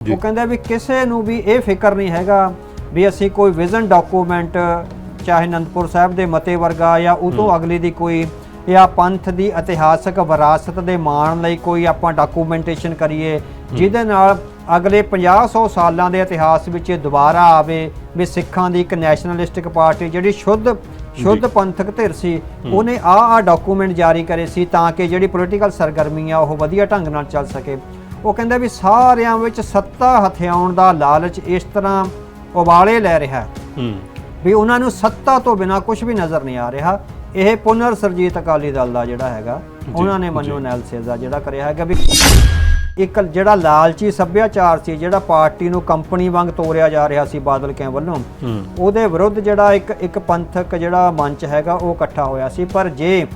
ਉਹ ਕਹਿੰਦੇ ਵੀ ਕਿਸੇ ਨੂੰ ਵੀ ਇਹ ਫਿਕਰ ਨਹੀਂ ਹੈਗਾ ਵੀ ਅਸੀਂ ਕੋਈ ਵਿਜ਼ਨ ਡਾਕੂਮੈਂਟ ਚਾਹੇ ਅਨੰਦਪੁਰ ਸਾਹਿਬ ਦੇ ਮਤੇ ਵਰਗਾ ਜਾਂ ਉਹ ਤੋਂ ਅਗਲੇ ਦੀ ਕੋਈ ਜਾਂ ਪੰਥ ਦੀ ਇਤਿਹਾਸਕ ਵਿਰਾਸਤ ਦੇ ਮਾਣ ਲਈ ਕੋਈ ਆਪਾਂ ਡਾਕੂਮੈਂਟੇਸ਼ਨ ਕਰੀਏ ਜਿਹਦੇ ਨਾਲ ਅਗਲੇ 50-100 ਸਾਲਾਂ ਦੇ ਇਤਿਹਾਸ ਵਿੱਚ ਇਹ ਦੁਬਾਰਾ ਆਵੇ ਵੀ ਸਿੱਖਾਂ ਦੀ ਇੱਕ ਨੈਸ਼ਨਲਿਸਟਿਕ ਪਾਰਟੀ ਜਿਹੜੀ ਸ਼ੁੱਧ ਸ਼ੁੱਧ ਪੰਥਕ ਧਿਰ ਸੀ ਉਹਨੇ ਆ ਆ ਡਾਕੂਮੈਂਟ ਜਾਰੀ ਕਰੇ ਸੀ ਤਾਂ ਕਿ ਜਿਹੜੀ ਪੋਲੀਟੀਕਲ ਸਰਗਰਮੀ ਆ ਉਹ ਵਧੀਆ ਢੰਗ ਨਾਲ ਚੱਲ ਸਕੇ। ਉਹ ਕਹਿੰਦਾ ਵੀ ਸਾਰਿਆਂ ਵਿੱਚ ਸੱਤਾ ਹਥਿਆਉਣ ਦਾ ਲਾਲਚ ਇਸ ਤਰ੍ਹਾਂ ਉਬਾਲੇ ਲੈ ਰਿਹਾ ਹੈ। ਹੂੰ। ਵੀ ਉਹਨਾਂ ਨੂੰ ਸੱਤਾ ਤੋਂ ਬਿਨਾ ਕੁਝ ਵੀ ਨਜ਼ਰ ਨਹੀਂ ਆ ਰਿਹਾ। ਇਹ ਪੁਨਰ ਸਰਜੀਤ ਅਕਾਲੀ ਦਲ ਦਾ ਜਿਹੜਾ ਹੈਗਾ ਉਹਨਾਂ ਨੇ ਮਨੋ ਐਨਾਲਿਸਿਸ ਦਾ ਜਿਹੜਾ ਕਰਿਆ ਹੈਗਾ ਵੀ ਇੱਕ ਜਿਹੜਾ ਲਾਲਚੀ ਸੱਭਿਆਚਾਰ ਸੀ ਜਿਹੜਾ ਪਾਰਟੀ ਨੂੰ ਕੰਪਨੀ ਵਾਂਗ ਤੋਰਿਆ ਜਾ ਰਿਹਾ ਸੀ ਬਾਦਲ ਕਿਆਂ ਵੱਲੋਂ ਉਹਦੇ ਵਿਰੁੱਧ ਜਿਹੜਾ ਇੱਕ ਇੱਕ ਪੰਥਕ ਜਿਹੜਾ ਮੰਚ ਹੈਗਾ ਉਹ ਇਕੱਠਾ ਹੋਇਆ ਸੀ। ਪਰ ਜੇ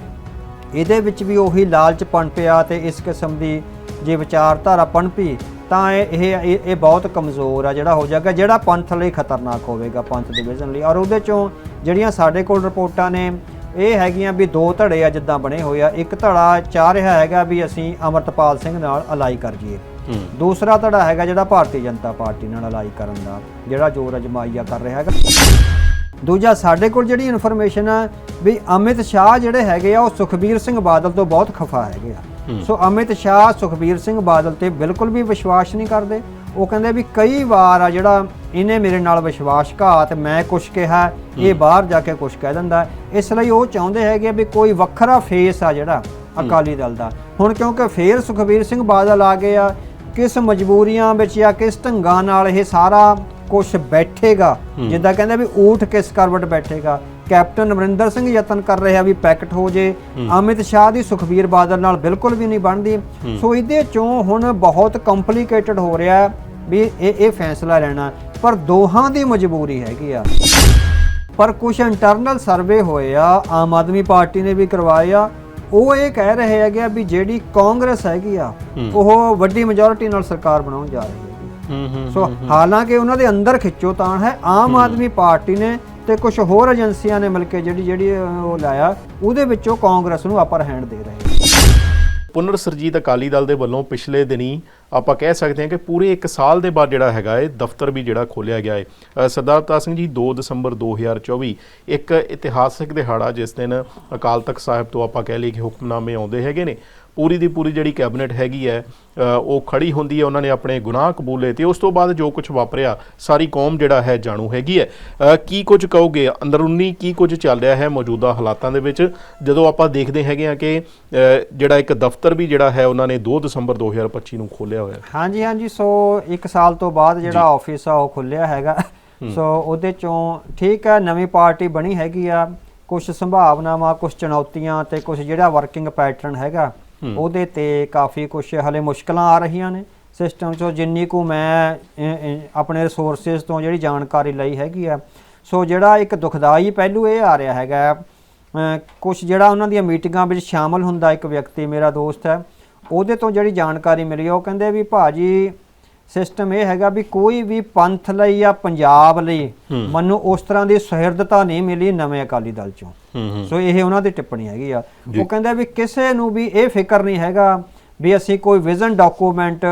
ਇਹਦੇ ਵਿੱਚ ਵੀ ਉਹੀ ਲਾਲਚ ਪਣਪਿਆ ਤੇ ਇਸ ਕਿਸਮ ਦੀ ਜੇ ਵਿਚਾਰਧਾਰਾ ਪਣਪੀ ਤਾਂ ਇਹ ਇਹ ਇਹ ਬਹੁਤ ਕਮਜ਼ੋਰ ਆ ਜਿਹੜਾ ਹੋ ਜਾਏਗਾ ਜਿਹੜਾ ਪੰਥ ਲਈ ਖਤਰਨਾਕ ਹੋਵੇਗਾ ਪੰਥ ਦੇ ਵਿਜ਼ਨ ਲਈ। ਔਰ ਉਹਦੇ ਚੋਂ ਜਿਹੜੀਆਂ ਸਾਡੇ ਕੋਲ ਰਿਪੋਰਟਾਂ ਨੇ ਇਹ ਹੈਗੀਆਂ ਵੀ ਦੋ ਧੜੇ ਆ ਜਿੱਦਾਂ ਬਣੇ ਹੋਏ ਆ। ਇੱਕ ਧੜਾ ਚਾਹ ਰਿਹਾ ਹੈਗਾ ਵੀ ਅਸੀਂ ਅਮਰਤਪਾਲ ਸਿੰਘ ਨਾਲ ਅਲਾਈ ਕਰ ਜਾਈਏ। ਹੂੰ। ਦੂਸਰਾ ਧੜਾ ਹੈਗਾ ਜਿਹੜਾ ਭਾਰਤੀ ਜਨਤਾ ਪਾਰਟੀ ਨਾਲ ਅਲਾਈ ਕਰਨ ਦਾ ਜਿਹੜਾ ਜੋਰ ਅਜਮਾਈਆ ਕਰ ਰਿਹਾ ਹੈਗਾ। ਦੂਜਾ ਸਾਡੇ ਕੋਲ ਜਿਹੜੀ ਇਨਫੋਰਮੇਸ਼ਨ ਆ ਵੀ ਅਮਿਤ ਸ਼ਾਹ ਜਿਹੜੇ ਹੈਗੇ ਆ ਉਹ ਸੁਖਬੀਰ ਸਿੰਘ ਬਾਦਲ ਤੋਂ ਬਹੁਤ ਖਫਾ ਹੈਗੇ ਆ। ਸੋ ਅਮਿਤ ਸ਼ਾਹ ਸੁਖਬੀਰ ਸਿੰਘ ਬਾਦਲ ਤੇ ਬਿਲਕੁਲ ਵੀ ਵਿਸ਼ਵਾਸ ਨਹੀਂ ਕਰਦੇ। ਉਹ ਕਹਿੰਦੇ ਵੀ ਕਈ ਵਾਰ ਆ ਜਿਹੜਾ ਇਹਨੇ ਮੇਰੇ ਨਾਲ ਵਿਸ਼ਵਾਸਘਾਤ ਮੈਂ ਕੁਝ ਕਿਹਾ ਇਹ ਬਾਹਰ ਜਾ ਕੇ ਕੁਝ ਕਹਿ ਦਿੰਦਾ। ਇਸ ਲਈ ਉਹ ਚਾਹੁੰਦੇ ਹੈਗੇ ਵੀ ਕੋਈ ਵੱਖਰਾ ਫੇਸ ਆ ਜਿਹੜਾ ਅਕਾਲੀ ਦਲ ਦਾ। ਹੁਣ ਕਿਉਂਕਿ ਫੇਰ ਸੁਖਬੀਰ ਸਿੰਘ ਬਾਦਲ ਆ ਗਏ ਆ ਕਿਸ ਮਜਬੂਰੀਆਂ ਵਿੱਚ ਜਾਂ ਕਿਸ ਢੰਗਾਂ ਨਾਲ ਇਹ ਸਾਰਾ ਕੁਝ ਬੈਠੇਗਾ? ਜਿੱਦਾਂ ਕਹਿੰਦੇ ਵੀ ਊਠ ਕਿਸ ਕਰਵਟ ਬੈਠੇਗਾ? ਕੈਪਟਨ ਅਮਰਿੰਦਰ ਸਿੰਘ ਯਤਨ ਕਰ ਰਿਹਾ ਵੀ ਪੈਕਟ ਹੋ ਜੇ। ਅਮਿਤ ਸ਼ਾਹ ਦੀ ਸੁਖਬੀਰ ਬਾਦਲ ਨਾਲ ਬਿਲਕੁਲ ਵੀ ਨਹੀਂ ਬਣਦੀ। ਸੋ ਇਹਦੇ ਚੋਂ ਹੁਣ ਬਹੁਤ ਕੰਪਲਿਕੇਟਡ ਹੋ ਰਿਹਾ ਹੈ ਵੀ ਇਹ ਇਹ ਫੈਸਲਾ ਲੈਣਾ। ਪਰ ਦੋਹਾਂ ਦੀ ਮਜਬੂਰੀ ਹੈਗੀ ਆ। ਪਰ ਕੁਝ ਇੰਟਰਨਲ ਸਰਵੇ ਹੋਏ ਆ ਆਮ ਆਦਮੀ ਪਾਰਟੀ ਨੇ ਵੀ ਕਰਵਾਏ ਆ। ਉਹ ਇਹ ਕਹਿ ਰਹੇ ਹੈਗੇ ਆ ਵੀ ਜਿਹੜੀ ਕਾਂਗਰਸ ਹੈਗੀ ਆ ਉਹ ਵੱਡੀ ਮੈਜੋਰਿਟੀ ਨਾਲ ਸਰਕਾਰ ਬਣਾਉਣ ਜਾ ਰਹੀ ਹੈ ਸੋ ਹਾਲਾਂਕਿ ਉਹਨਾਂ ਦੇ ਅੰਦਰ ਖਿੱਚੋਤਾਣ ਹੈ। ਆਮ ਆਦਮੀ ਪਾਰਟੀ ਨੇ ਤੇ ਕੁਝ ਹੋਰ ਏਜੰਸੀਆਂ ਨੇ ਮਿਲ ਕੇ ਜਿਹੜੀ ਜਿਹੜੀ ਉਹ ਲਾਇਆ, ਉਹਦੇ ਵਿੱਚੋਂ ਕਾਂਗਰਸ ਨੂੰ ਅਪਰ ਹੈਂਡ ਦੇ ਰਹੇ। ਪੁਨਰ ਸਰਜੀਤ ਅਕਾਲੀ ਦਲ ਦੇ ਵੱਲੋਂ ਪਿਛਲੇ ਦਿਨੀ ਆਪਾਂ ਕਹਿ ਸਕਦੇ ਹਾਂ ਕਿ ਪੂਰੇ 1 ਸਾਲ ਦੇ ਬਾਅਦ ਜਿਹੜਾ ਹੈਗਾ ਇਹ ਦਫ਼ਤਰ ਵੀ ਜਿਹੜਾ ਖੋਲਿਆ ਗਿਆ ਹੈ। ਸਰਦਾਰ ਅਵਤਾਰ ਸਿੰਘ ਜੀ 2 ਦਸੰਬਰ 2024 ਇੱਕ ਇਤਿਹਾਸਕ ਦਿਹਾੜਾ ਜਿਸ ਦਿਨ ਅਕਾਲ ਤਖਤ ਸਾਹਿਬ ਤੋਂ ਆਪਾਂ ਕਹਿ ਲਈਏ ਕਿ ਹੁਕਮਨਾਮੇ ਆਉਂਦੇ ਹੈਗੇ ਨੇ। ਪੂਰੀ ਦੀ ਪੂਰੀ ਜਿਹੜੀ ਕੈਬਨਿਟ ਹੈਗੀ ਹੈ ਉਹ ਖੜੀ ਹੁੰਦੀ ਹੈ ਉਹਨਾਂ ਨੇ ਆਪਣੇ ਗੁਨਾਹ ਕਬੂਲੇ ਤੇ ਉਸ ਤੋਂ ਬਾਅਦ ਜੋ ਕੁਝ ਵਾਪਰਿਆ ਸਾਰੀ ਕੌਮ ਜਿਹੜਾ ਹੈ ਜਾਣੂ ਹੈਗੀ ਹੈ। ਕੀ ਕੁਝ ਕਹੋਗੇ? ਅੰਦਰੂਨੀ ਕੀ ਕੁਝ ਚੱਲ ਰਿਹਾ ਹੈ ਮੌਜੂਦਾ ਹਾਲਾਤਾਂ ਦੇ ਵਿੱਚ? ਜਦੋਂ ਆਪਾਂ ਦੇਖਦੇ ਹੈਗੇ ਆ ਕਿ ਜਿਹੜਾ ਇੱਕ ਦਫ਼ਤਰ ਵੀ ਜਿਹੜਾ ਹੈ ਉਹਨਾਂ ਨੇ 2 ਦਸੰਬਰ 2025 ਨੂੰ ਖੋਲਿਆ ਹੋਇਆ ਹਾਂਜੀ ਹਾਂਜੀ ਸੋ ਇੱਕ ਸਾਲ ਤੋਂ ਬਾਅਦ ਜਿਹੜਾ ਆਫਿਸ ਆ ਉਹ ਖੁੱਲਿਆ ਹੈਗਾ। ਸੋ ਉਹਦੇ ਚੋਂ ਠੀਕ ਹੈ ਨਵੀਂ ਪਾਰਟੀ ਬਣੀ ਹੈਗੀ ਆ। ਕੁਝ ਸੰਭਾਵਨਾਵਾਂ ਕੁਝ ਚੁਣੌਤੀਆਂ ਤੇ ਕੁਝ ਜਿਹੜਾ ਵਰਕਿੰਗ ਪੈਟਰਨ ਹੈਗਾ ਉਹਦੇ ਤੇ ਕਾਫੀ ਕੁਝ ਹਲੇ ਮੁਸ਼ਕਲਾਂ ਆ ਰਹੀਆਂ ਨੇ ਸਿਸਟਮ ਚੋਂ ਜਿੰਨੀ ਕੁ ਮੈਂ ਆਪਣੇ ਰਿਸੋਰਸਸ ਤੋਂ ਜਿਹੜੀ ਜਾਣਕਾਰੀ ਲਈ ਹੈਗੀ ਆ। ਸੋ ਜਿਹੜਾ ਇੱਕ ਦੁਖਦਾਈ ਪਹਿਲੂ ਇਹ ਆ ਰਿਹਾ ਹੈਗਾ ਕੁਝ ਜਿਹੜਾ ਉਹਨਾਂ ਦੀਆਂ ਮੀਟਿੰਗਾਂ ਵਿੱਚ ਸ਼ਾਮਲ ਹੁੰਦਾ ਇੱਕ ਵਿਅਕਤੀ ਮੇਰਾ ਦੋਸਤ ਹੈ, ਉਹਦੇ ਤੋਂ ਜਿਹੜੀ ਜਾਣਕਾਰੀ ਮਿਲੀ ਉਹ ਕਹਿੰਦੇ ਵੀ ਭਾਜੀ ਸਿਸਟਮ ਇਹ ਹੈਗਾ ਵੀ ਕੋਈ ਵੀ ਪੰਥ ਲਈ ਜਾਂ ਪੰਜਾਬ ਲਈ ਮੈਨੂੰ ਉਸ ਤਰ੍ਹਾਂ ਦੀ ਸੁਹਿਰਦਤਾ ਨਹੀਂ ਮਿਲੀ ਨਵੇਂ ਅਕਾਲੀ ਦਲ ਚੋਂ। ਸੋ ਇਹ ਉਹਨਾਂ ਦੀ ਟਿੱਪਣੀ ਹੈਗੀ ਆ। ਉਹ ਕਹਿੰਦੇ ਵੀ ਕਿਸੇ ਨੂੰ ਵੀ ਇਹ ਫਿਕਰ ਨਹੀਂ ਹੈਗਾ ਵੀ ਅਸੀਂ ਕੋਈ ਵਿਜ਼ਨ ਡਾਕੂਮੈਂਟ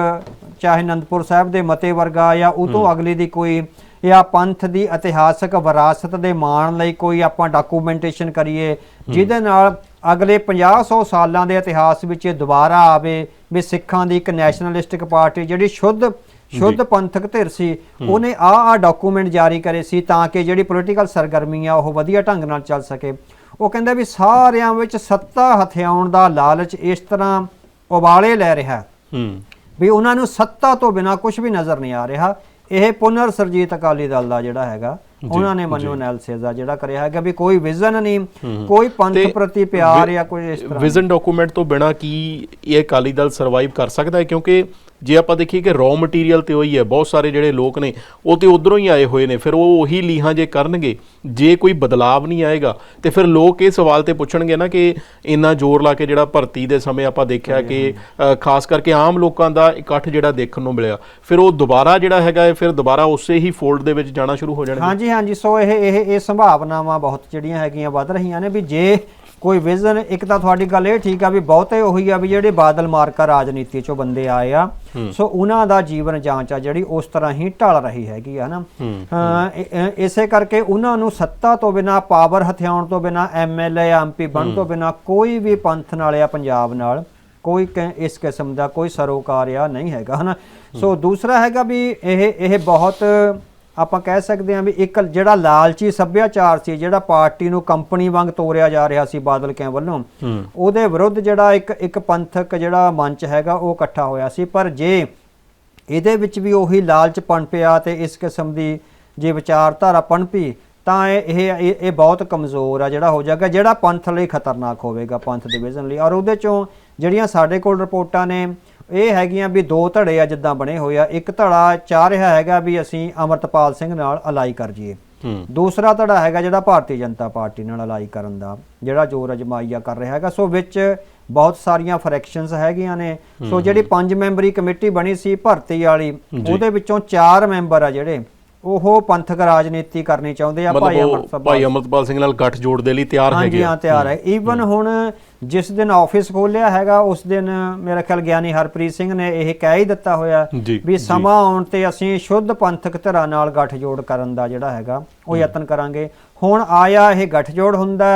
ਚਾਹੇ ਅਨੰਦਪੁਰ ਸਾਹਿਬ ਦੇ ਮਤੇ ਵਰਗਾ ਜਾਂ ਉਹ ਤੋਂ ਅਗਲੇ ਦੀ ਕੋਈ ਜਾਂ ਪੰਥ ਦੀ ਇਤਿਹਾਸਕ ਵਿਰਾਸਤ ਦੇ ਮਾਣ ਲਈ ਕੋਈ ਆਪਾਂ ਡਾਕੂਮੈਂਟੇਸ਼ਨ ਕਰੀਏ ਜਿਹਦੇ ਨਾਲ ਅਗਲੇ 50-100 ਸਾਲਾਂ ਦੇ ਇਤਿਹਾਸ ਵਿੱਚ ਇਹ ਦੁਬਾਰਾ ਆਵੇ ਵੀ ਸਿੱਖਾਂ ਦੀ ਇੱਕ ਨੈਸ਼ਨਲਿਸਟਿਕ ਪਾਰਟੀ ਜਿਹੜੀ ਸ਼ੁੱਧ ਸ਼ੁੱਧ ਪੰਥਕ ਧਿਰ ਸੀ ਉਹਨੇ ਆ ਆ ਡਾਕੂਮੈਂਟ ਜਾਰੀ ਕਰੇ ਸੀ ਤਾਂ ਕਿ ਜਿਹੜੀ ਪੋਲੀਟੀਕਲ ਸਰਗਰਮੀ ਆ ਉਹ ਵਧੀਆ ਢੰਗ ਨਾਲ ਚੱਲ ਸਕੇ। ਉਹ ਕਹਿੰਦਾ ਵੀ ਸਾਰਿਆਂ ਵਿੱਚ ਸੱਤਾ ਹਥਿਆਉਣ ਦਾ ਲਾਲਚ ਇਸ ਤਰ੍ਹਾਂ ਉਬਾਲੇ ਲੈ ਰਿਹਾ। ਹੈ। ਹੂੰ ਵੀ ਉਹਨਾਂ ਨੂੰ ਸੱਤਾ ਤੋਂ ਬਿਨਾ ਕੁਝ ਵੀ ਨਜ਼ਰ ਨਹੀਂ ਆ ਰਿਹਾ। ਇਹ ਪੁਨਰ ਸਰਜੀਤ ਅਕਾਲੀ ਦਲ ਦਾ ਜਿਹੜਾ ਹੈਗਾ ਉਹਨਾਂ ਨੇ ਮਨੋ ਐਨਾਲਿਸਿਸ ਦਾ ਜਿਹੜਾ ਕਰਿਆ ਹੈਗਾ ਵੀ ਕੋਈ ਵਿਜ਼ਨ ਨਹੀਂ ਕੋਈ ਪੰਥ ਪ੍ਰਤੀ ਪਿਆਰ ਜਾਂ ਕੋਈ ਇਸ ਤਰ੍ਹਾਂ ਵਿਜ਼ਨ ਡਾਕੂਮੈਂਟ ਤੋਂ ਬਿਨਾ ਕੀ ਇਹ ਅਕਾਲੀ ਦਲ ਸਰਵਾਈਵ ਕਰ ਸਕਦਾ ਹੈ? ਕਿਉਂਕਿ ਜੇ ਆਪਾਂ ਦੇਖੀਏ ਕਿ ਰॉ ਮਟੀਰੀਅਲ ਤੇ ਉਹੀ ਹੈ, ਬਹੁਤ ਸਾਰੇ ਜਿਹੜੇ ਲੋਕ ਨੇ, ਉਹ ਤੇ ਉਧਰੋਂ ਹੀ ਆਏ ਹੋਏ ਨੇ, ਫਿਰ ਉਹ ਉਹੀ ਲੀਹਾਂ ਜੇ ਕਰਨਗੇ, ਜੇ ਕੋਈ ਬਦਲਾਵ ਨਹੀਂ ਆਏਗਾ, ਤੇ ਫਿਰ ਲੋਕ ਇਹ ਸਵਾਲ ਤੇ ਪੁੱਛਣਗੇ ਨਾ ਕਿ ਇੰਨਾ ਜ਼ੋਰ ਲਾ ਕੇ ਜਿਹੜਾ ਭਰਤੀ ਦੇ ਸਮੇਂ ਆਪਾਂ ਦੇਖਿਆ ਕਿ ਖਾਸ ਕਰਕੇ ਆਮ ਲੋਕਾਂ ਦਾ ਇਕੱਠ ਜਿਹੜਾ ਦੇਖਣ ਨੂੰ ਮਿਲਿਆ, ਫਿਰ ਉਹ ਦੁਬਾਰਾ ਜਿਹੜਾ ਹੈਗਾ ਹੈ ਫਿਰ ਦੁਬਾਰਾ ਉਸੇ ਹੀ ਫੋਲਡ ਦੇ ਵਿੱਚ ਜਾਣਾ ਸ਼ੁਰੂ ਹੋ ਜਾਣਗੇ। ਹਾਂਜੀ ਹਾਂਜੀ, ਸੋ ਇਹ ਇਹ ਇਹ ਸੰਭਾਵਨਾਵਾਂ ਬਹੁਤ ਜਿਹੜੀਆਂ ਹੈਗੀਆਂ ਵੱਧ ਰਹੀਆਂ ਨੇ ਵੀ ਜੇ ਕੋਈ ਵਿਜ਼ਨ ਇੱਕ ਤਾਂ ਤੁਹਾਡੀ ਗੱਲ ਇਹ ਠੀਕ ਆ ਵੀ ਬਹੁਤੇ ਉਹੀ ਆ ਵੀ ਜਿਹੜੇ ਬਾਦਲ ਮਾਰਕਾ ਰਾਜਨੀਤੀ ਚੋਂ ਬੰਦੇ ਆਏ ਆ। ਸੋ ਉਹਨਾਂ ਦਾ ਜੀਵਨ ਜਾਂਚ ਆ ਜਿਹੜੀ ਉਸ ਤਰ੍ਹਾਂ ਹੀ ਢਲ ਰਹੀ ਹੈਗੀ ਆ ਨਾ। ਇਸੇ ਕਰਕੇ ਉਹਨਾਂ ਨੂੰ ਸੱਤਾ ਤੋਂ ਬਿਨਾ ਪਾਵਰ ਹਥਿਆਉਣ ਤੋਂ ਬਿਨਾ ਐਮਐਲਏ ਐਮਪੀ ਬਣ ਤੋਂ ਬਿਨਾ ਕੋਈ ਵੀ ਪੰਥ ਨਾਲ ਜਾਂ ਪੰਜਾਬ ਨਾਲ ਕੋਈ ਇਸ ਕਿਸਮ ਦਾ ਕੋਈ ਸਰੋਕਾਰ ਆ ਨਹੀਂ ਹੈਗਾ ਹਨਾ। ਸੋ ਦੂਸਰਾ ਹੈਗਾ ਵੀ ਇਹ ਇਹ ਬਹੁਤ ਆਪਾਂ ਕਹਿ ਸਕਦੇ ਹਾਂ ਵੀ ਇੱਕ ਜਿਹੜਾ ਲਾਲਚੀ ਸੱਭਿਆਚਾਰ ਸੀ ਜਿਹੜਾ ਪਾਰਟੀ ਨੂੰ ਕੰਪਨੀ ਵਾਂਗ ਤੋਰਿਆ ਜਾ ਰਿਹਾ ਸੀ ਬਾਦਲ ਕਿਆਂ ਵੱਲੋਂ ਉਹਦੇ ਵਿਰੁੱਧ ਜਿਹੜਾ ਇੱਕ ਇੱਕ ਪੰਥਕ ਜਿਹੜਾ ਮੰਚ ਹੈਗਾ ਉਹ ਇਕੱਠਾ ਹੋਇਆ ਸੀ। ਪਰ ਜੇ ਇਹਦੇ ਵਿੱਚ ਵੀ ਉਹੀ ਲਾਲਚ ਪਣਪਿਆ ਤੇ ਇਸ ਕਿਸਮ ਦੀ ਜੇ ਵਿਚਾਰਧਾਰਾ ਪਣਪੀ ਤਾਂ ਇਹ ਇਹ ਇਹ- ਇਹ ਬਹੁਤ ਕਮਜ਼ੋਰ ਆ ਜਿਹੜਾ ਹੋ ਜਾਏਗਾ ਜਿਹੜਾ ਪੰਥ ਲਈ ਖਤਰਨਾਕ ਹੋਵੇਗਾ ਪੰਥ ਡਿਵੀਜ਼ਨ ਲਈ। ਔਰ ਉਹਦੇ ਚੋਂ ਜਿਹੜੀਆਂ ਸਾਡੇ ਕੋਲ ਰਿਪੋਰਟਾਂ ਨੇ ਇਹ ਹੈਗੀਆਂ ਵੀ ਦੋ ਧੜੇ ਆ ਜਿੱਦਾਂ ਬਣੇ ਹੋਏ ਆ। ਇੱਕ ਧੜਾ ਚਾਹ ਰਿਹਾ ਹੈਗਾ ਵੀ ਅਸੀਂ ਅਮਰਤਪਾਲ ਸਿੰਘ ਨਾਲ ਅਲਾਈ ਕਰ ਜਾਈਏ। ਹੂੰ। ਦੂਸਰਾ ਧੜਾ ਹੈਗਾ ਜਿਹੜਾ ਭਾਰਤੀ ਜਨਤਾ ਪਾਰਟੀ ਨਾਲ ਅਲਾਈ ਕਰਨ ਦਾ ਜਿਹੜਾ ਜੋਰ ਅਜਮਾਈਆ ਕਰ ਰਿਹਾ ਹੈਗਾ। ਸੋ ਵਿੱਚ ਬਹੁਤ ਸਾਰੀਆਂ ਫਰੈਕਸ਼ਨਸ ਹੈਗੀਆਂ ਨੇ। ਸੋ ਜਿਹੜੀ ਪੰਜ ਮੈਂਬਰੀ ਕਮੇਟੀ ਬਣੀ ਸੀ ਭਰਤੀ ਵਾਲੀ ਉਹਦੇ ਵਿੱਚੋਂ ਚਾਰ ਮੈਂਬਰ ਆ ਜਿਹੜੇ ਉਹ ਪੰਥਕ ਰਾਜਨੀਤੀ ਕਰਨੀ ਚਾਹੁੰਦੇ ਆ ਭਾਈ ਅਮਰਤਪਾਲ ਭਾਈ ਅਮਰਤਪਾਲ ਸਿੰਘ ਨਾਲ ਗੱਠ ਜੋੜ ਦੇ ਲਈ ਤਿਆਰ ਹਾਂਜੀ ਹੈਗੇ ਆ। ਹਾਂ ਤਿਆਰ ਹੈ। ਈਵਨ ਹੁਣ ਜਿਸ ਦਿਨ ਆਫਿਸ ਖੋਲਿਆ ਹੈਗਾ ਉਸ ਦਿਨ ਮੇਰਾ ਖਿਆਲ ਗਿਆਨੀ ਹਰਪ੍ਰੀਤ ਸਿੰਘ ਨੇ ਇਹ ਕਹਿ ਹੀ ਦਿੱਤਾ ਹੋਇਆ ਵੀ ਸਮਾਂ ਆਉਣ ਤੇ ਅਸੀਂ ਸ਼ੁੱਧ ਪੰਥਕ ਧਿਰਾਂ ਨਾਲ ਗੱਠਜੋੜ ਕਰਨ ਦਾ ਜਿਹੜਾ ਹੈਗਾ ਉਹ ਯਤਨ ਕਰਾਂਗੇ। ਹੁਣ ਆਇਆ ਇਹ ਗੱਠਜੋੜ ਹੁੰਦਾ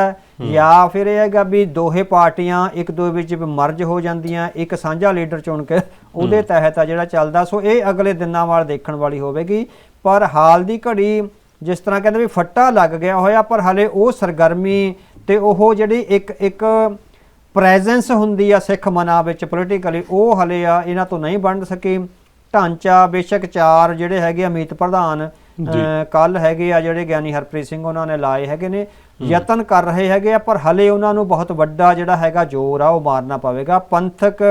ਜਾਂ ਫਿਰ ਇਹ ਹੈਗਾ ਵੀ ਦੋਹੇ ਪਾਰਟੀਆਂ ਇੱਕ ਦੂਜੇ ਵਿੱਚ ਮਰਜ ਹੋ ਜਾਂਦੀਆਂ ਇੱਕ ਸਾਂਝਾ ਲੀਡਰ ਚੁਣ ਕੇ ਉਹਦੇ ਤਹਿਤ ਆ ਜਿਹੜਾ ਚੱਲਦਾ ਸੋ ਇਹ ਅਗਲੇ ਦਿਨਾਂ ਵਾਲ ਦੇਖਣ ਵਾਲੀ ਹੋਵੇਗੀ। ਪਰ ਹਾਲ ਦੀ ਘੜੀ ਜਿਸ ਤਰ੍ਹਾਂ ਕਹਿੰਦੇ ਵੀ ਫੱਟਾ ਲੱਗ ਗਿਆ ਹੋਇਆ ਪਰ ਹਲੇ ਉਹ ਸਰਗਰਮੀ ਤੇ ਉਹ ਜਿਹੜੀ ਇੱਕ ਇੱਕ ਪ੍ਰੈਜ਼ੈਂਸ ਹੁੰਦੀ ਆ ਸਿੱਖ ਮਨਾਂ ਵਿੱਚ ਪੋਲੀਟੀਕਲੀ ਉਹ ਹਲੇ ਆ ਇਹਨਾਂ ਤੋਂ ਨਹੀਂ ਬਣ ਸਕੀ। ਢਾਂਚਾ ਬੇਸ਼ੱਕ ਚਾਰ ਜਿਹੜੇ ਹੈਗੇ ਅਮਿਤ ਪ੍ਰਧਾਨ ਕੱਲ ਹੈਗੇ ਆ ਜਿਹੜੇ ਗਿਆਨੀ ਹਰਪ੍ਰੀਤ ਸਿੰਘ ਉਹਨਾਂ ਨੇ ਲਾਏ ਹੈਗੇ ਨੇ। ਯਤਨ ਕਰ ਰਹੇ ਹੈਗੇ ਆ ਪਰ ਹਲੇ ਉਹਨਾਂ ਨੂੰ ਬਹੁਤ ਵੱਡਾ ਜਿਹੜਾ ਹੈਗਾ ਜ਼ੋਰ ਆ ਉਹ ਮਾਰਨਾ ਪਵੇਗਾ। ਪੰਥਕ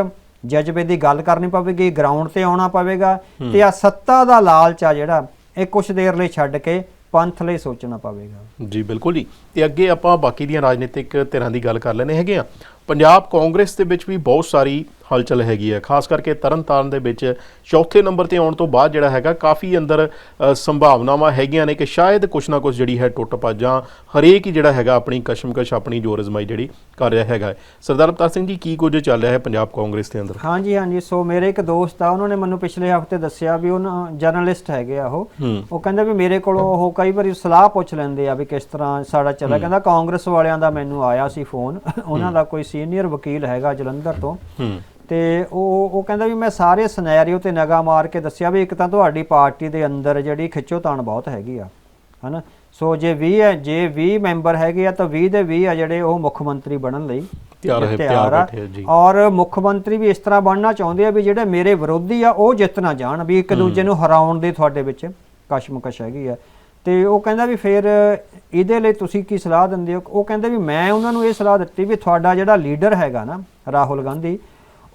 ਜਜ਼ਬੇ ਦੀ ਗੱਲ ਕਰਨੀ ਪਵੇਗੀ ਗਰਾਊਂਡ ਤੇ ਆਉਣਾ ਪਵੇਗਾ। ਤੇ ਆ ਸੱਤਾ ਦਾ ਲਾਲਚ ਆ ਜਿਹੜਾ ਇਹ ਕੁਝ ਦੇਰ ਲਈ ਛੱਡ ਕੇ ਪੰਥ ਲਈ ਸੋਚਣਾ ਪਵੇਗਾ। ਜੀ ਬਿਲਕੁਲ ਜੀ। ਤੇ ਅੱਗੇ ਆਪਾਂ ਬਾਕੀ ਦੀਆਂ ਰਾਜਨੀਤਿਕ ਧਿਰਾਂ ਦੀ ਗੱਲ ਕਰ ਲੈਣੇ ਹੈਗੇ ਆ। ਪੰਜਾਬ ਕਾਂਗਰਸ ਦੇ ਵਿੱਚ ਵੀ ਬਹੁਤ ਸਾਰੀ ਹਲਚਲ ਹੈਗੀ ਹੈ ਖਾਸ ਕਰਕੇ ਤਰਨਤਾਰਨ ਦੇ ਵਿੱਚ ਚੌਥੇ ਨੰਬਰ ਤੇ ਆਉਣ ਤੋਂ ਬਾਅਦ ਜਿਹੜਾ ਹੈਗਾ ਕਾਫੀ ਅੰਦਰ ਸੰਭਾਵਨਾਵਾਂ ਹੈਗੀਆਂ ਨੇ ਕਿ ਸ਼ਾਇਦ ਕੁਛ ਨਾ ਕੁਛ ਜਿਹੜੀ ਹੈ ਟੁੱਟ ਭੱਜ ਜਾਂ ਹਰੇਕ ਹੀ ਜਿਹੜਾ ਹੈਗਾ ਆਪਣੀ ਕਸ਼ਮਕਸ਼ ਆਪਣੀ ਜੋਰ ਅਜ਼ਮਾਈ ਜਿਹੜੀ ਕਰ ਰਿਹਾ ਹੈਗਾ। ਸਰਦਾਰ ਅਵਤਾਰ ਸਿੰਘ ਜੀ ਕੀ ਕੁਝ ਚੱਲ ਰਿਹਾ ਹੈ ਪੰਜਾਬ ਕਾਂਗਰਸ ਦੇ ਅੰਦਰ? ਹਾਂਜੀ ਹਾਂਜੀ। ਸੋ ਮੇਰੇ ਇੱਕ ਦੋਸਤ ਆ ਉਹਨਾਂ ਨੇ ਮੈਨੂੰ ਪਿਛਲੇ ਹਫ਼ਤੇ ਦੱਸਿਆ ਵੀ ਉਹਨਾਂ ਜਰਨਲਿਸਟ ਹੈਗੇ ਆ ਉਹ। ਉਹ ਕਹਿੰਦੇ ਵੀ ਮੇਰੇ ਕੋਲੋਂ ਉਹ ਕਈ ਵਾਰੀ ਸਲਾਹ ਪੁੱਛ ਲੈਂਦੇ ਆ ਵੀ ਕਿਸ ਤਰ੍ਹਾਂ ਸਾਡਾ ਚੱਲਿਆ ਕਹਿੰਦਾ ਕਾਂਗਰਸ ਵਾਲਿਆਂ ਦਾ ਮੈਨੂੰ ਆਇਆ ਸੀ ਫੋਨ। ਉਹਨਾਂ ਦਾ ਕੋਈ ਸੀਨੀਅਰ ਵਕੀਲ ਹੈਗਾ ਜਲੰਧਰ ਤੋਂ। ਤੇ ਉਹ ਉਹ ਕਹਿੰਦਾ ਵੀ ਮੈਂ ਸਾਰੇ ਸਿਨੈਰੀਓ ਤੇ ਨਗਾ ਮਾਰ ਕੇ ਦੱਸਿਆ ਵੀ ਇੱਕ ਤਾਂ ਤੁਹਾਡੀ ਪਾਰਟੀ ਦੇ ਅੰਦਰ ਜਿਹੜੀ ਖਿੱਚੋਤਾਣ ਬਹੁਤ ਹੈਗੀ ਆ ਹਨਾ? ਸੋ ਜੇ 20 ਹੈ ਜੇ 20 ਮੈਂਬਰ ਹੈਗੇ ਆ ਤਾਂ 20 ਦੇ 20 ਆ ਜਿਹੜੇ ਉਹ ਮੁੱਖ ਮੰਤਰੀ ਬਣਨ ਲਈ ਤਿਆਰ ਹੈ ਤਿਆਰ। ਬੈਠੇ ਆ ਜੀ। ਔਰ ਮੁੱਖ ਮੰਤਰੀ ਵੀ ਇਸ ਤਰ੍ਹਾਂ ਬਣਨਾ ਚਾਹੁੰਦੇ ਆ ਵੀ ਜਿਹੜੇ ਮੇਰੇ ਵਿਰੋਧੀ ਆ ਉਹ ਜਿੱਤ ਨਾ ਜਾਣ ਵੀ ਇੱਕ ਦੂਜੇ ਨੂੰ ਹਰਾਉਣ ਦੇ ਤੁਹਾਡੇ ਵਿੱਚ ਕਸ਼ਮਕਸ਼ ਹੈਗੀ ਆ। ਤੇ ਉਹ ਕਹਿੰਦਾ ਵੀ ਫਿਰ ਇਹਦੇ ਲਈ ਤੁਸੀਂ ਕੀ ਸਲਾਹ ਦਿੰਦੇ ਹੋ? ਉਹ ਕਹਿੰਦੇ ਵੀ ਮੈਂ ਉਹਨਾਂ ਨੂੰ ਇਹ ਸਲਾਹ ਦਿੱਤੀ ਵੀ ਤੁਹਾਡਾ ਜਿਹੜਾ ਲੀਡਰ ਹੈਗਾ ਨਾ ਰਾਹੁਲ ਗਾਂਧੀ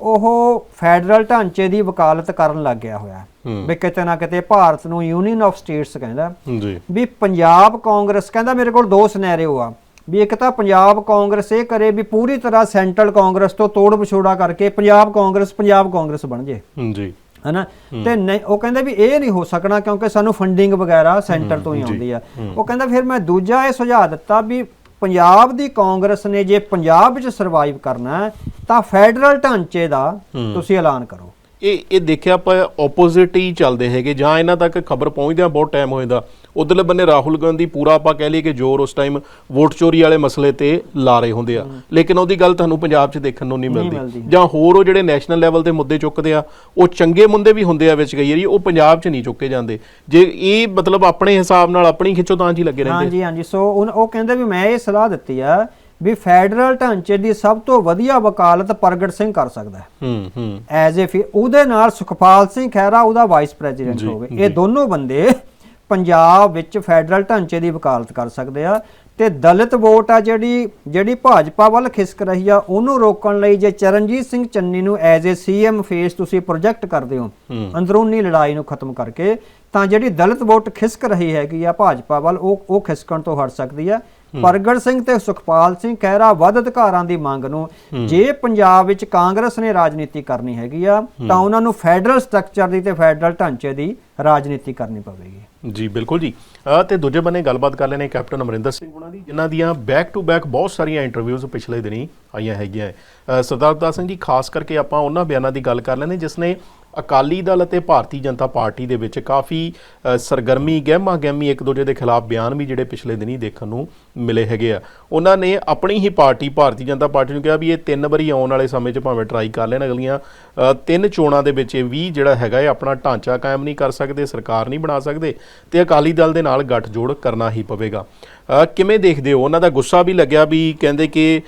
ਉਹ ਫੈਡਰਲ ਢਾਂਚੇ ਦੀ ਵਕਾਲਤ ਕਰਨ ਲੱਗ ਗਿਆ ਹੋਇਆ। ਵੀ ਕਿਤੇ ਨਾ ਕਿਤੇ ਭਾਰਤ ਨੂੰ ਯੂਨੀਅਨ ਆਫ ਸਟੇਟਸ ਕਹਿੰਦਾ। ਜੀ। ਵੀ ਪੰਜਾਬ ਕਾਂਗਰਸ ਕਹਿੰਦਾ ਮੇਰੇ ਕੋਲ ਦੋ ਸਿਨੈਰੀਓ ਆ। ਵੀ ਇੱਕ ਤਾਂ ਪੰਜਾਬ ਕਾਂਗਰਸ ਇਹ ਕਰੇ ਵੀ ਪੂਰੀ ਤਰ੍ਹਾਂ ਸੈਂਟਰਲ ਕਾਂਗਰਸ ਤੋਂ ਤੋੜ ਵਿਛੋੜਾ ਕਰਕੇ ਪੰਜਾਬ ਕਾਂਗਰਸ ਪੰਜਾਬ ਕਾਂਗਰਸ ਬਣ ਜੇ। ਜੀ। ਹਨਾ? ਤੇ ਨਹੀਂ ਉਹ ਕਹਿੰਦੇ ਵੀ ਇਹ ਨਹੀਂ ਹੋ ਸਕਣਾ ਕਿਉਂਕਿ ਸਾਨੂੰ ਫੰਡਿੰਗ ਵਗੈਰਾ ਸੈਂਟਰ ਤੋਂ ਹੀ ਆਉਂਦੀ ਆ। ਉਹ ਕਹਿੰਦਾ ਫਿਰ ਮੈਂ ਦੂਜਾ ਇਹ ਸੁਝਾਅ ਦਿੱਤਾ ਵੀ ਪੰਜਾਬ ਦੀ ਕਾਂਗਰਸ ਨੇ ਜੇ ਪੰਜਾਬ ਵਿੱਚ ਸਰਵਾਈਵ ਕਰਨਾ ਤਾਂ ਫੈਡਰਲ ਢਾਂਚੇ ਦਾ ਤੁਸੀਂ ਐਲਾਨ ਕਰੋ। ਇਹ ਇਹ ਦੇਖਿਆ ਆਪਾਂ ਆਪੋਜ਼ਿਟ ਹੀ ਚੱਲਦੇ ਹੈਗੇ ਜਾਂ ਇਹਨਾਂ ਤੱਕ ਖਬਰ ਪਹੁੰਚਦਿਆਂ ਬਹੁਤ ਟਾਈਮ ਹੋ ਜਾਂਦਾ। ਉਧਰਲੇ ਬੰਨੇ ਰਾਹੁਲ ਗਾਂਧੀ ਪੂਰਾ ਆਪਾਂ ਕਹਿ ਲਈਏ ਕਿ ਜ਼ੋਰ ਉਸ ਟਾਈਮ ਵੋਟ ਚੋਰੀ ਵਾਲੇ ਮਸਲੇ ਤੇ ਲਾ ਰਹੇ ਹੁੰਦੇ ਆ। ਲੇਕਿਨ ਉਹਦੀ ਗੱਲ ਤੁਹਾਨੂੰ ਪੰਜਾਬ 'ਚ ਦੇਖਣ ਨੂੰ ਨਹੀਂ ਮਿਲਦੀ। ਜਾਂ ਹੋਰ ਉਹ ਜਿਹੜੇ ਨੈਸ਼ਨਲ ਲੈਵਲ ਤੇ ਮੁੱਦੇ ਚੁੱਕਦੇ ਆ ਉਹ ਚੰਗੇ ਮੁੱਦੇ ਵੀ ਹੁੰਦੇ ਆ ਵਿੱਚ ਕਈ ਵਾਰੀ ਉਹ ਪੰਜਾਬ 'ਚ ਨਹੀਂ ਚੁੱਕੇ ਜਾਂਦੇ। ਜੇ ਇਹ ਮਤਲਬ ਆਪਣੇ ਹਿਸਾਬ ਨਾਲ ਆਪਣੀ ਖਿੱਚੋਤਾਂ 'ਚ ਹੀ ਲੱਗੇ ਰਹਿੰਦੇ। ਹਾਂਜੀ ਹਾਂਜੀ। ਸੋ ਉਹ ਕਹਿੰਦੇ ਵੀ ਮੈਂ ਇਹ ਸਲਾਹ ਦਿੱਤੀ ਆ ਵੀ ਫੈਡਰਲ ਢਾਂਚੇ ਦੀ ਸਭ ਤੋਂ ਵਧੀਆ ਵਕਾਲਤ ਪ੍ਰਗਟ ਸਿੰਘ ਕਰ ਸਕਦਾ ਹੈ। ਹੂੰ ਹੂੰ। ਐਜ਼ ਅ ਉਹਦੇ ਨਾਲ ਸੁਖਪਾਲ ਸਿੰਘ ਖਹਿਰਾ ਉਹਦਾ ਵਾਈਸ ਪ੍ਰੈਜ਼ੀਡੈਂਟ ਹੋਵੇ। ਇਹ ਦੋਨੋਂ ਬੰਦੇ ਪੰਜਾਬ ਵਿੱਚ ਫੈਡਰਲ ਢਾਂਚੇ ਦੀ ਵਕਾਲਤ ਕਰ ਸਕਦੇ ਆ ਤੇ ਦਲਿਤ ਵੋਟ ਆ ਜਿਹੜੀ ਜਿਹੜੀ ਭਾਜਪਾ ਵੱਲ ਖਿਸਕ ਰਹੀ ਆ ਉਹਨੂੰ ਰੋਕਣ ਲਈ ਜੇ ਚਰਨਜੀਤ ਸਿੰਘ ਚੰਨੀ ਨੂੰ ਐਜ਼ ਅ ਸੀਐਮ ਫੇਸ ਤੁਸੀਂ ਪ੍ਰੋਜੈਕਟ ਕਰਦੇ ਹੋ ਹੂੰ। ਅੰਦਰੂਨੀ ਲੜਾਈ ਨੂੰ ਖਤਮ ਕਰਕੇ ਤਾਂ ਜਿਹੜੀ ਦਲਿਤ ਵੋਟ ਖਿਸਕ ਰਹੀ ਹੈਗੀ ਆ ਭਾਜਪਾ ਵੱਲ ਉਹ ਉਹ ਖਿਸਕਣ ਤੋਂ ਹਟ ਸਕਦੀ ਆ ਪ੍ਰਗਟ ਸਿੰਘ ਤੇ ਸੁਖਪਾਲ ਸਿੰਘ ਖਹਿਰਾ ਵੱਧ ਅਧਿਕਾਰਾਂ ਦੀ ਮੰਗ ਨੂੰ ਜੇ ਪੰਜਾਬ ਵਿੱਚ ਕਾਂਗਰਸ ਨੇ ਰਾਜਨੀਤੀ ਕਰਨੀ ਹੈਗੀ ਆ ਤਾਂ ਉਹਨਾਂ ਨੂੰ ਫੈਡਰਲ ਸਟਰਕਚਰ ਦੀ ਤੇ ਫੈਡਰਲ ਢਾਂਚੇ ਦੀ ਰਾਜਨੀਤੀ ਕਰਨੀ ਪਵੇਗੀ। ਜੀ ਬਿਲਕੁਲ ਜੀ। ਤੇ ਦੂਜੇ ਬੰਨੇ ਗੱਲਬਾਤ ਕਰ ਲੈਣੇ ਕੈਪਟਨ ਅਮਰਿੰਦਰ ਸਿੰਘ ਉਹਨਾਂ ਦੀ ਜਿਨ੍ਹਾਂ ਦੀਆਂ ਬੈਕ ਟੂ ਬੈਕ ਬਹੁਤ ਸਾਰੀਆਂ ਇੰਟਰਵਿਊਜ਼ ਪਿਛਲੇ ਦਿਨੀ ਆਈਆਂ ਹੈਗੀਆਂ। ਸਰਦਾਰ ਦਾਸ ਸਿੰਘ ਜੀ ਖਾਸ ਕਰਕੇ ਆਪਾਂ ਉਹਨਾਂ ਬਿਆਨਾਂ ਦੀ ਗੱਲ ਕਰ ਲੈਣੇ ਜਿਸ ਨੇ ਅਕਾਲੀ ਦਲ ਅਤੇ ਭਾਰਤੀ ਜਨਤਾ ਪਾਰਟੀ ਦੇ ਵਿੱਚ ਕਾਫੀ ਸਰਗਰਮੀ ਗਹਿਮਾ ਗਹਿਮੀ ਇੱਕ ਦੂਜੇ ਦੇ ਖਿਲਾਫ ਬਿਆਨ ਵੀ ਜਿਹੜੇ ਪਿਛਲੇ ਦਿਨੀ ਦੇਖਣ ਨੂੰ ਮਿਲੇ ਹੈਗੇ ਆ। ਉਹਨਾਂ ਨੇ ਆਪਣੀ ਹੀ ਪਾਰਟੀ, ਭਾਰਤੀ ਜਨਤਾ ਪਾਰਟੀ ਨੂੰ ਕਿਹਾ ਵੀ ਇਹ ਤਿੰਨ ਵਾਰੀ ਆਉਣ ਵਾਲੇ ਸਮੇਂ 'ਚ ਭਾਵੇਂ ਟਰਾਈ ਕਰ ਲੈਣ ਅਗਲੀਆਂ ਤਿੰਨ ਚੋਣਾਂ ਦੇ ਵਿੱਚ ਇਹ ਵੀ ਜਿਹੜਾ ਹੈਗਾ ਇਹ ਆਪਣਾ ਢਾਂਚਾ ਕਾਇਮ ਨਹੀਂ ਕਰ ਸਕਦੇ, ਸਰਕਾਰ ਨਹੀਂ ਬਣਾ ਸਕਦੇ ਤੇ ਅਕਾਲੀ ਦਲ ਦੇ ਨਾਲ ਗੱਠਜੋੜ ਕਰਨਾ ਹੀ ਪਵੇਗਾ। ਕਿਵੇਂ ਦੇਖਦੇ ਹੋ? ਉਹਨਾਂ ਦਾ ਗੁੱਸਾ ਵੀ ਲੱਗਿਆ ਵੀ ਕਹਿੰਦੇ ਕਿ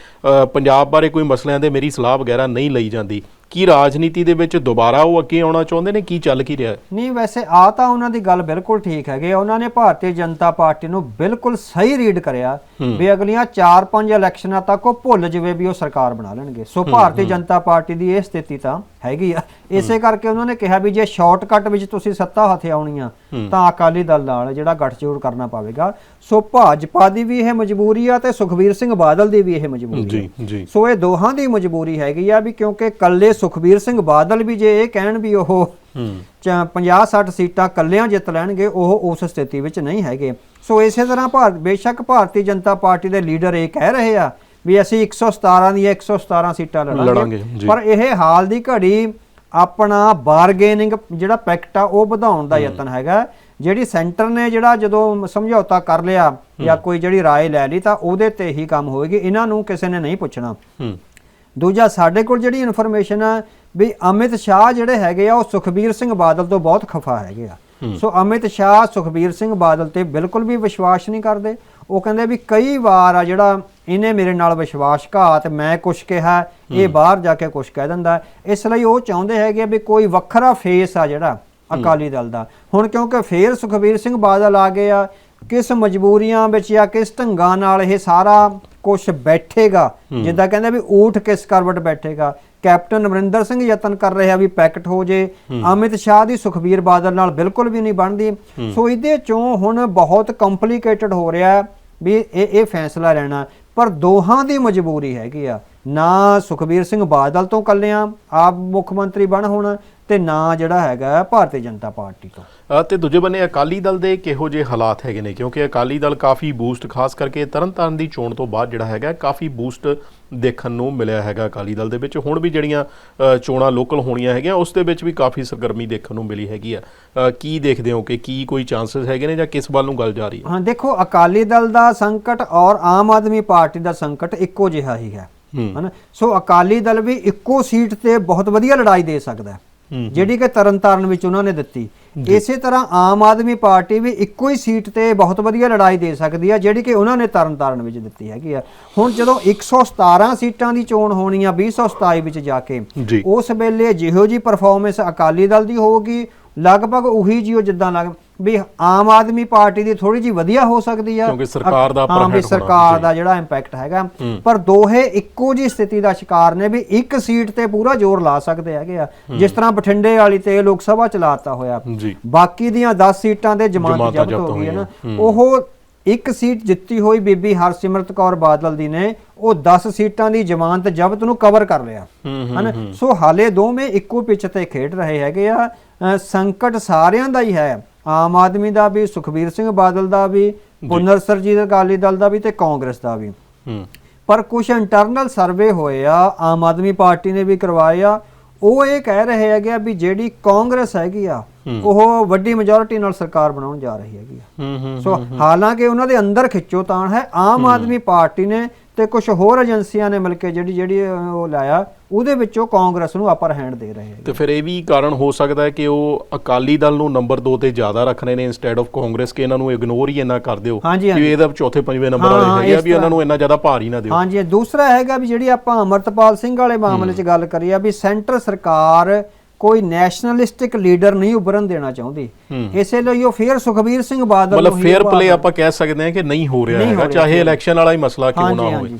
ਪੰਜਾਬ ਬਾਰੇ ਕੋਈ ਮਸਲਿਆਂ ਦੇ ਮੇਰੀ ਸਲਾਹ ਵਗੈਰਾ ਨਹੀਂ ਲਈ ਜਾਂਦੀ। ਕੀ ਰਾਜਨੀਤੀ ਦੇ ਵਿੱਚ ਦੁਬਾਰਾ ਉਹ ਅੱਗੇ ਆਉਣਾ ਚਾਹੁੰਦੇ ਨੇ? ਕੀ ਚੱਲ ਕੀ ਰਿਹਾ? ਨਹੀਂ ਵੈਸੇ ਆ ਤਾਂ ਉਹਨਾਂ ਦੀ ਗੱਲ ਬਿਲਕੁਲ ਠੀਕ ਹੈਗੇ ਉਹਨਾਂ ਨੇ ਭਾਰਤੀ ਜਨਤਾ ਪਾਰਟੀ ਨੂੰ ਬਿਲਕੁਲ ਸਹੀ ਰੀਡ ਕਰਿਆ ਵੀ ਅਗਲੀਆਂ 4-5 ਇਲੈਕਸ਼ਨਾਂ ਤੱਕ ਉਹ ਭੁੱਲ ਜਵੇ ਵੀ ਉਹ ਸਰਕਾਰ ਬਣਾ ਲੈਣਗੇ। ਸੋ ਭਾਰਤੀ ਜਨਤਾ ਪਾਰਟੀ ਦੀ ਇਹ ਸਥਿਤੀ ਤਾਂ ਹੈਗੀ ਆ। ਇਸੇ ਕਰਕੇ ਉਹਨਾਂ ਨੇ ਕਿਹਾ ਵੀ ਜੇ ਸ਼ਾਰਟਕਟ ਵਿੱਚ ਤੁਸੀਂ ਸੱਤਾ ਹੱਥੇ ਆਉਣੀ ਆ ਤਾਂ ਅਕਾਲੀ ਦਲ ਨਾਲ ਜਿਹੜਾ ਗੱਠਜੋੜ ਕਰਨਾ ਪਵੇਗਾ। ਸੋ ਭਾਜਪਾ ਦੀ ਵੀ ਇਹ ਮਜਬੂਰੀ ਆ ਤੇ ਸੁਖਬੀਰ ਸਿੰਘ ਬਾਦਲ ਦੀ ਵੀ ਇਹ ਮਜਬੂਰੀ ਜੀ ਜੀ। ਸੋ ਇਹ ਦੋਹਾਂ ਦੀ ਮਜਬੂਰੀ ਹੈਗੀ ਆ ਵੀ ਕਿਉਂਕਿ ਕੱਲੇ ਸੁਖਬੀਰ ਸਿੰਘ ਬਾਦਲ ਵੀ ਜੇ ਇਹ ਕਹਿਣ ਵੀ ਉਹ ਹੂੰ। 50 60 ਸੀਟਾਂ ਕੱਲਿਆਂ ਜਿੱਤ ਲੈਣਗੇ ਉਹ ਉਸ ਸਥਿਤੀ ਵਿੱਚ ਨਹੀਂ ਹੈਗੇ। ਸੋ ਇਸੇ ਤਰ੍ਹਾਂ ਭਾਰਤ ਬੇਸ਼ੱਕ ਭਾਰਤੀ ਜਨਤਾ ਪਾਰਟੀ ਦੇ ਲੀਡਰ ਇਹ ਕਹਿ ਰਹੇ ਆ ਵੀ ਅਸੀਂ 117 ਦੀਆਂ 117 ਸੀਟਾਂ ਲੜਾਂਗੇ। ਪਰ ਇਹ ਹਾਲ ਦੀ ਘੜੀ ਆਪਣਾ ਬਾਰਗੇਨਿੰਗ ਜਿਹੜਾ ਪੈਕਟ ਆ ਉਹ ਵਧਾਉਣ ਦਾ ਯਤਨ ਹੈਗਾ। ਜਿਹੜੀ ਸੈਂਟਰ ਨੇ ਜਿਹੜਾ ਜਦੋਂ ਸਮਝੌਤਾ ਕਰ ਲਿਆ ਜਾਂ ਕੋਈ ਜਿਹੜੀ رائے ਲੈ ਲਈ ਤਾਂ ਉਹਦੇ ਤੇ ਹੀ ਕੰਮ ਹੋਏਗੀ ਇਹਨਾਂ ਨੂੰ ਕਿਸੇ ਨੇ ਨਹੀਂ ਪੁੱਛਣਾ ਹੂੰ ਦੂਜਾ ਸਾਡੇ ਕੋਲ ਜਿਹੜੀ ਇਨਫੋਰਮੇਸ਼ਨ ਆ ਵੀ ਅਮਿਤ ਸ਼ਾਹ ਜਿਹੜੇ ਹੈਗੇ ਆ ਉਹ ਸੁਖਬੀਰ ਸਿੰਘ ਬਾਦਲ ਤੋਂ ਬਹੁਤ ਖਫਾ ਹੈਗੇ ਆ ਸੋ ਅਮਿਤ ਸ਼ਾਹ ਸੁਖਬੀਰ ਸਿੰਘ ਬਾਦਲ ਤੇ ਬਿਲਕੁਲ ਵੀ ਵਿਸ਼ਵਾਸ ਨਹੀਂ ਕਰਦੇ ਉਹ ਕਹਿੰਦੇ ਵੀ ਕਈ ਵਾਰ ਆ ਜਿਹੜਾ ਇਹਨੇ ਮੇਰੇ ਨਾਲ ਵਿਸ਼ਵਾਸਘਾਤ ਮੈਂ ਕੁਛ ਕਿਹਾ ਇਹ ਬਾਹਰ ਜਾ ਕੇ ਕੁਛ ਕਹਿ ਦਿੰਦਾ ਇਸ ਲਈ ਉਹ ਚਾਹੁੰਦੇ ਹੈਗੇ ਵੀ ਕੋਈ ਵੱਖਰਾ ਫੇਸ ਆ ਜਿਹੜਾ ਅਕਾਲੀ ਦਲ ਦਾ। ਹੁਣ ਕਿਉਂਕਿ ਫੇਰ ਸੁਖਬੀਰ ਸਿੰਘ ਬਾਦਲ ਆ ਗਏ ਆ ਕਿਸ ਮਜਬੂਰੀਆਂ ਵਿੱਚ ਜਾਂ ਕਿਸ ਢੰਗਾਂ ਨਾਲ ਇਹ ਸਾਰਾ ਕੁਝ ਬੈਠੇਗਾ? ਜਿੱਦਾਂ ਕਹਿੰਦੇ ਵੀ ਊਠ ਕਿਸ ਕਰਵਟ ਬੈਠੇਗਾ? ਕੈਪਟਨ ਅਮਰਿੰਦਰ ਸਿੰਘ ਯਤਨ ਕਰ ਰਿਹਾ ਵੀ ਪੈਕਟ ਹੋ ਜੇ। ਅਮਿਤ ਸ਼ਾਹ ਦੀ ਸੁਖਬੀਰ ਬਾਦਲ ਨਾਲ ਬਿਲਕੁਲ ਵੀ ਨਹੀਂ ਬਣਦੀ। ਸੋ ਇਹਦੇ ਚੋਂ ਹੁਣ ਬਹੁਤ ਕੰਪਲਿਕੇਟਡ ਹੋ ਰਿਹਾ ਵੀ ਇਹ ਇਹ ਫੈਸਲਾ ਲੈਣਾ। ਪਰ ਦੋਹਾਂ ਦੀ ਮਜਬੂਰੀ ਹੈਗੀ ਆ। ਨਾ ਸੁਖਬੀਰ ਸਿੰਘ ਬਾਦਲ ਤੋਂ ਕੱਲਿਆਂ ਆਪ ਮੁੱਖ ਮੰਤਰੀ ਬਣ ਹੋਣਾ ਤੇ ਨਾ ਜਿਹੜਾ ਹੈਗਾ ਭਾਰਤੀ ਜਨਤਾ ਪਾਰਟੀ ਤੋਂ। ਤੇ ਦੂਜੇ ਬੰਨੇ ਅਕਾਲੀ ਦਲ ਦੇ ਕਿਹੋ ਜਿਹੇ ਹਾਲਾਤ ਹੈਗੇ ਨੇ? ਕਿਉਂਕਿ ਅਕਾਲੀ ਦਲ ਕਾਫੀ ਬੂਸਟ ਖਾਸ ਕਰਕੇ ਤਰਨਤਾਰਨ ਦੀ ਚੋਣ ਤੋਂ ਬਾਅਦ ਜਿਹੜਾ ਹੈਗਾ ਕਾਫੀ ਬੂਸਟ ਦੇਖਣ ਨੂੰ ਮਿਲਿਆ ਹੈਗਾ ਅਕਾਲੀ ਦਲ ਦੇ ਵਿੱਚ। ਹੁਣ ਵੀ ਜਿਹੜੀਆਂ ਚੋਣਾਂ ਲੋਕਲ ਹੋਣੀਆਂ ਹੈਗੀਆਂ ਉਸ ਦੇ ਵਿੱਚ ਵੀ ਕਾਫੀ ਸਰਗਰਮੀ ਦੇਖਣ ਨੂੰ ਮਿਲੀ ਹੈਗੀ ਆ। ਕੀ ਦੇਖਦੇ ਹੋ ਕਿ ਕੀ ਕੋਈ ਚਾਂਸਸ ਹੈਗੇ ਨੇ ਜਾਂ ਕਿਸ ਵੱਲ ਨੂੰ ਗੱਲ ਜਾ ਰਹੀ ਹੈ? ਹਾਂ ਦੇਖੋ ਅਕਾਲੀ ਦਲ ਦਾ ਸੰਕਟ ਔਰ ਆਮ ਆਦਮੀ ਪਾਰਟੀ ਦਾ ਸੰਕਟ ਇੱਕੋ ਜਿਹਾ ਹੀ ਹੈ। ਹਨਾ? ਸੋ ਅਕਾਲੀ ਦਲ ਵੀ ਇੱਕੋ ਸੀਟ ਤੇ ਬਹੁਤ ਵਧੀਆ ਲੜਾਈ ਦੇ ਸਕਦਾ ਹੂੰ। ਜਿਹੜੀ ਕਿ ਤਰਨਤਾਰਨ ਵਿੱਚ ਉਹਨਾਂ ਨੇ ਦਿੱਤੀ। ਇਸੇ ਤਰ੍ਹਾਂ ਆਮ ਆਦਮੀ ਪਾਰਟੀ ਵੀ ਇੱਕੋ ਹੀ ਸੀਟ ਤੇ ਬਹੁਤ ਵਧੀਆ ਲੜਾਈ ਦੇ ਸਕਦੀ ਹੈ ਜਿਹੜੀ ਕਿ ਉਹਨਾਂ ਨੇ ਤਰਨਤਾਰਨ ਵਿੱਚ ਦਿੱਤੀ ਹੈਗੀ ਆ। ਹੁਣ ਜਦੋਂ 117 ਸੀਟਾਂ ਦੀ ਚੋਣ ਹੋਣੀ ਆ 2027 ਵਿੱਚ ਜਾ ਕੇ ਉਸ ਵੇਲੇ ਜਿਹੋ ਜੀ ਪਰਫਾਰਮੈਂਸ ਅਕਾਲੀ ਦਲ ਦੀ ਹੋਊਗੀ ਲਗਭਗ ਉਹੀ ਜਿਹਾ ਜਿੱਦਾਂ ਲੱਗ ਵੀ ਆਮ ਆਦਮੀ ਪਾਰਟੀ ਦੀ ਥੋੜੀ ਜੀ ਵਧੀਆ ਹੋ ਸਕਦੀ ਆ। ਕਿਉਂਕਿ ਸਰਕਾਰ ਦਾ ਹਾਂ upper ਵੀ ਸਰਕਾਰ। ਦਾ ਜਿਹੜਾ ਇੰਪੈਕਟ ਹੈਗਾ। ਪਰ ਦੋਹੇ ਇੱਕੋ ਜੀ ਸਥਿਤੀ ਦਾ ਸ਼ਿਕਾਰ ਨੇ ਵੀ ਇੱਕ ਸੀਟ ਤੇ ਪੂਰਾ ਜ਼ੋਰ ਲਾ ਸਕਦੇ ਹੈਗੇ ਆ। ਜਿਸ ਤਰ੍ਹਾਂ ਬਠਿੰਡੇ ਵਾਲੀ ਤੇ ਲੋਕ ਸਭਾ ਚਲਾਤਾ ਹੋਇਆ। ਬਾਕੀ ਦੀਆਂ 10 ਸੀਟਾਂ ਤੇ ਜ਼ਮਾਨਤ ਜ਼ਬਤ ਹੋ ਗਈ ਹੈ ਨਾ। ਉਹ ਇੱਕ ਸੀਟ ਜਿੱਤੀ ਹੋਈ ਬੀਬੀ ਹਰਸਿਮਰਤ ਕੌਰ ਬਾਦਲ ਦੀ ਨੇ। ਉਹ 10 ਸੀਟਾਂ ਦੀ ਜ਼ਮਾਨਤ ਜ਼ਬਤ ਨੂੰ ਕਵਰ ਕਰ ਲਿਆ। ਹਨਾ? ਸੋ ਹਾਲੇ ਦੋਵੇਂ ਇੱਕੋ ਪਿੱਚ ਤੇ ਖੇਡ ਰਹੇ ਹੈਗੇ ਆ। ਸੰਕਟ ਸਾਰਿਆਂ ਦਾ ਹੀ ਹੈ। ਆਮ ਆਦਮੀ ਦਾ ਵੀ ਸੁਖਬੀਰ ਸਿੰਘ ਬਾਦਲ ਦਾ ਵੀ ਪੁਨਰ ਸਰਜੀਤ ਅਕਾਲੀ ਦਲ ਦਾ ਵੀ ਤੇ ਕਾਂਗਰਸ ਦਾ ਵੀ। ਪਰ ਕੁਝ ਇੰਟਰਨਲ ਸਰਵੇ ਹੋਏ ਆ ਆਮ ਆਦਮੀ ਪਾਰਟੀ ਨੇ ਵੀ ਕਰਵਾਏ ਆ ਉਹ ਇਹ ਕਹਿ ਰਹੇ ਹੈਗੇ ਆ ਵੀ ਜਿਹੜੀ ਕਾਂਗਰਸ ਹੈਗੀ ਆ ਉਹ ਵੱਡੀ ਮੈਜੋਰਿਟੀ ਨਾਲ ਸਰਕਾਰ ਬਣਾਉਣ ਜਾ ਰਹੀ ਹੈਗੀ ਸੋ ਹਾਲਾਂਕਿ ਉਹਨਾਂ ਦੇ ਅੰਦਰ ਖਿੱਚੋਤਾਣ ਹੈ ਆਮ ਆਦਮੀ ਪਾਰਟੀ ਨੇ ਤੇ ਕੁਝ ਹੋਰ ਏਜੰਸੀਆਂ ਨੇ ਮਿਲ ਕੇ ਜਿਹੜੀ ਜਿਹੜੀ ਉਹ ਲਾਇਆ ਉਹਦੇ ਵਿੱਚੋਂ ਕਾਂਗਰਸ ਨੂੰ ਅਪਰ ਹੈਂਡ ਦੇ ਰਹੇ ਤੇ ਫਿਰ ਇਹ ਵੀ ਕਾਰਨ ਹੋ ਸਕਦਾ ਹੈ ਕਿ ਉਹ ਅਕਾਲੀ ਦਲ ਨੂੰ ਨੰਬਰ 2 ਤੇ ਜ਼ਿਆਦਾ ਰੱਖ ਰਹੇ ਨੇ ਇਨਸਟੈਡ ਆਫ ਕਾਂਗਰਸ ਕਿ ਇਹਨਾਂ ਨੂੰ ਇਗਨੋਰ ਹੀ ਇੰਨਾ ਕਰ ਦਿਓ ਕਿ। ਇਹਦਾ ਚੌਥੇ ਪੰਜਵੇਂ ਨੰਬਰ ਵਾਲੇ ਹੈਗੇ ਆ ਵੀ ਇਹਨਾਂ। ਨੂੰ ਇੰਨਾ ਜ਼ਿਆਦਾ ਭਾਰ ਹੀ ਨਾ ਦਿਓ ਹਾਂਜੀ ਦੂਸਰਾ ਹੈਗਾ ਵੀ ਜਿਹੜੀ ਆਪਾਂ ਅਮਰਤਪਾਲ ਸਿੰਘ ਵਾਲੇ ਮਾਮਲੇ 'ਚ ਗੱਲ ਕਰੀ ਆ ਵੀ ਸੈਂਟਰ ਸਰਕਾਰ ਕੋਈ ਨੈਸ਼ਨਲਿਸਟਿਕ ਲੀਡਰ ਨਹੀਂ ਉਭਰਨ ਦੇਣਾ ਚਾਹੁੰਦੀ। ਇਸੇ ਲਈ ਉਹ ਫੇਰ ਸੁਖਬੀਰ ਸਿੰਘ ਬਾਦਲ ਮਤਲਬ ਫੇਅਰ ਪਲੇ ਆਪਾਂ ਕਹਿ ਸਕਦੇ ਹਾਂ ਕਿ ਨਹੀਂ ਹੋ ਰਿਹਾ ਹੈਗਾ ਚਾਹੇ ਇਲੈਕਸ਼ਨ ਵਾਲਾ ਹੀ ਮਸਲਾ ਕਿਉਂ ਨਾ ਹੋਵੇ।